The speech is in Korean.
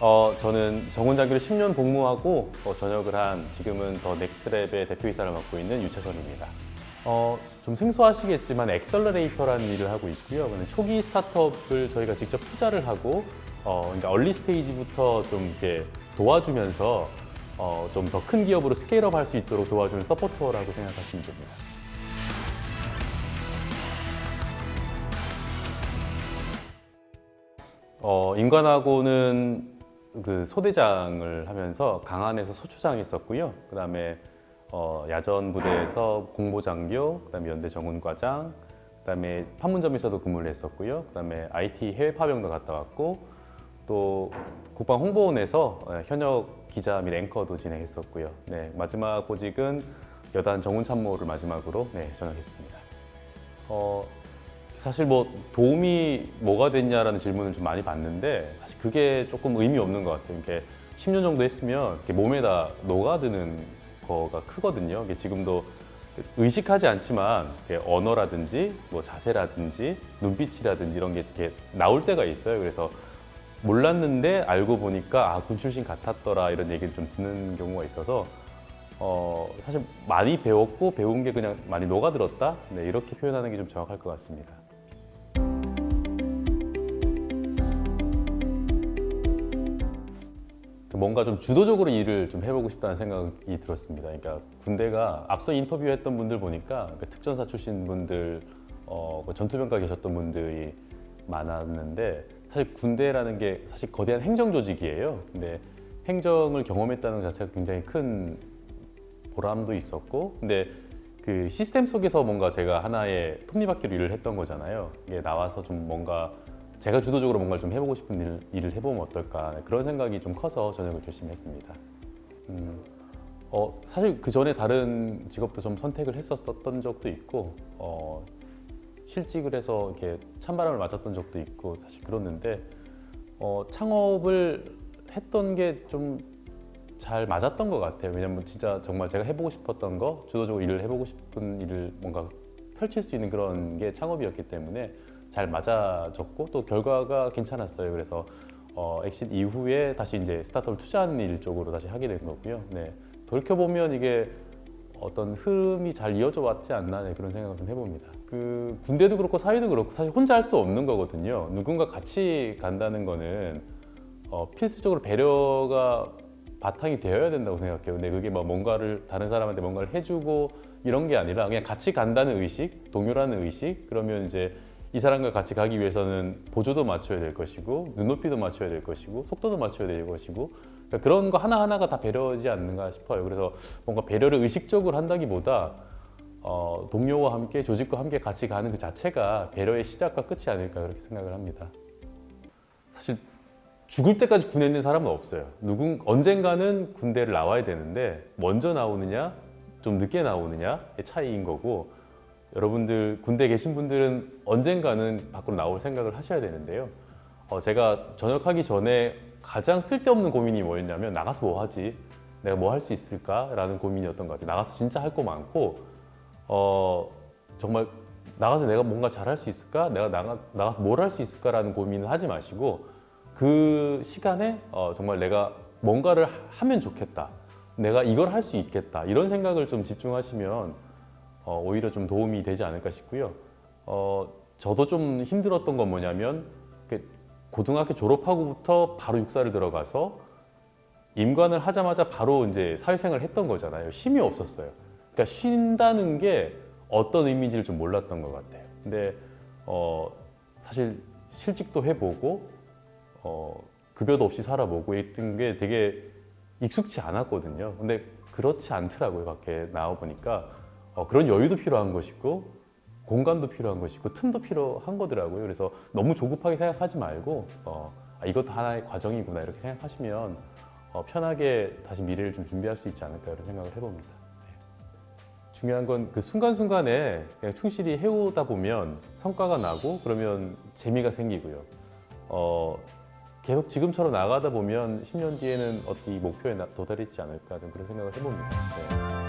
어, 저는 정훈장교를 10년 복무하고 어, 전역을 한 지금은 더 넥스트랩의 대표이사를 맡고 있는 유채선입니다. 어, 좀 생소하시겠지만 엑셀러레이터라는 일을 하고 있고요. 초기 스타트업을 저희가 직접 투자를 하고 어, 그러니까 얼리 스테이지부터 좀 이렇게 도와주면서 어, 좀 더 큰 기업으로 스케일업 할 수 있도록 도와주는 서포터라고 생각하시면 됩니다. 어, 인관하고는 그 소대장을 하면서 강한에서 소추장 했었고요. 그 다음에 어, 야전 부대에서 공보장교, 그 다음에 연대 정훈과장, 그 다음에 판문점에서도 근무를 했었고요. 그 다음에 IT 해외 파병도 갔다 왔고 또 국방 홍보원에서 어, 현역 기자 및 앵커도 진행했었고요. 네, 마지막 보직은 여단 정훈 참모를 마지막으로 네, 전역했습니다. 어, 사실 뭐 도움이 뭐가 됐냐라는 질문을 좀 많이 받는데 사실 그게 조금 의미 없는 것 같아요. 이게 10년 정도 했으면 이렇게 몸에다 녹아드는 거가 크거든요. 이게 지금도 의식하지 않지만 이렇게 언어라든지 뭐 자세라든지 눈빛이라든지 이런 게 이렇게 나올 때가 있어요. 그래서 몰랐는데 알고 보니까 아 군 출신 같았더라 이런 얘기를 좀 듣는 경우가 있어서 어 사실 많이 배웠고 배운 게 그냥 많이 녹아들었다 네, 이렇게 표현하는 게 좀 정확할 것 같습니다. 뭔가 좀 주도적으로 일을 좀 해보고 싶다는 생각이 들었습니다. 그러니까 군대가 앞서 인터뷰했던 분들 보니까 그 특전사 출신 분들, 어, 그 전투병과 계셨던 분들이 많았는데 사실 군대라는 게 사실 거대한 행정 조직이에요. 근데 행정을 경험했다는 것 자체가 굉장히 큰 보람도 있었고, 근데 그 시스템 속에서 뭔가 제가 하나의 톱니바퀴로 일을 했던 거잖아요. 이게 나와서 좀 뭔가 제가 주도적으로 뭔가를 좀 해보고 싶은 일, 일을 해보면 어떨까 그런 생각이 좀 커서 전역을 결심했습니다. 음, 어, 사실 그 전에 다른 직업도 좀 선택을 했었던 적도 있고 어, 실직을 해서 이렇게 찬바람을 맞았던 적도 있고 사실 그렇는데 어, 창업을 했던 게 좀 잘 맞았던 것 같아요. 왜냐면 진짜 정말 제가 해보고 싶었던 거 주도적으로 일을 해보고 싶은 일을 뭔가 펼칠 수 있는 그런 게 창업이었기 때문에 잘 맞아졌고 또 결과가 괜찮았어요. 그래서 어, 엑sit 이후에 다시 이제 스타트업을 투자하는 일 쪽으로 다시 하게 된 거고요. 네. 돌이켜 보면 이게 어떤 흐름이 잘 이어져 왔지 않나 네, 그런 생각을 좀 해봅니다. 그 군대도 그렇고 사회도 그렇고 사실 혼자 할 수 없는 거거든요. 누군가 같이 간다는 거는 어, 필수적으로 배려가 바탕이 되어야 된다고 생각해요. 근데 그게 뭐 뭔가를 다른 사람한테 뭔가를 해주고 이런 게 아니라 그냥 같이 간다는 의식, 동료라는 의식. 그러면 이제 이 사람과 같이 가기 위해서는 보조도 맞춰야 될 것이고 눈높이도 맞춰야 될 것이고 속도도 맞춰야 될 것이고 그러니까 그런 거 하나 하나가 다 배려지 않는가 싶어요. 그래서 뭔가 배려를 의식적으로 한다기보다 어, 동료와 함께 조직과 함께 같이 가는 그 자체가 배려의 시작과 끝이 아닐까 그렇게 생각을 합니다. 사실 죽을 때까지 군에 있는 사람은 없어요. 누군 언젠가는 군대를 나와야 되는데 먼저 나오느냐, 좀 늦게 나오느냐의 차이인 거고 여러분들 군대 계신 분들은 언젠가는 밖으로 나올 생각을 하셔야 되는데요. 어, 제가 전역하기 전에 가장 쓸데없는 고민이 뭐였냐면 나가서 뭐 하지? 내가 뭐 할 수 있을까라는 고민이었던 것 같아요. 나가서 진짜 할 거 많고 어, 정말 나가서 내가 뭔가 잘할 수 있을까? 내가 나가, 나가서 뭘 할 수 있을까라는 고민을 하지 마시고 그 시간에 어, 정말 내가 뭔가를 하면 좋겠다. 내가 이걸 할 수 있겠다. 이런 생각을 좀 집중하시면 어, 오히려 좀 도움이 되지 않을까 싶고요. 어, 저도 좀 힘들었던 건 뭐냐면 그 고등학교 졸업하고부터 바로 육사를 들어가서 임관을 하자마자 바로 이제 사회생활을 했던 거잖아요. 쉼이 없었어요. 그러니까 쉰다는 게 어떤 의미인지를 좀 몰랐던 것 같아요. 근데 어, 사실 실직도 해보고 어, 급여도 없이 살아보고 했던 게 되게 익숙치 않았거든요. 근데 그렇지 않더라고요. 밖에 나와 보니까 어, 그런 여유도 필요한 것이고 공간도 필요한 것이고 틈도 필요한 거더라고요. 그래서 너무 조급하게 생각하지 말고 어, 아, 이것도 하나의 과정이구나 이렇게 생각하시면 어, 편하게 다시 미래를 좀 준비할 수 있지 않을까 이런 생각을 해봅니다. 네. 중요한 건 그 순간순간에 그냥 충실히 해오다 보면 성과가 나고 그러면 재미가 생기고요. 어, 계속 지금처럼 나가다 보면 10년 뒤에는 어떻게 이 목표에 나- 도달했지 않을까 좀 그런 생각을 해봅니다. 네.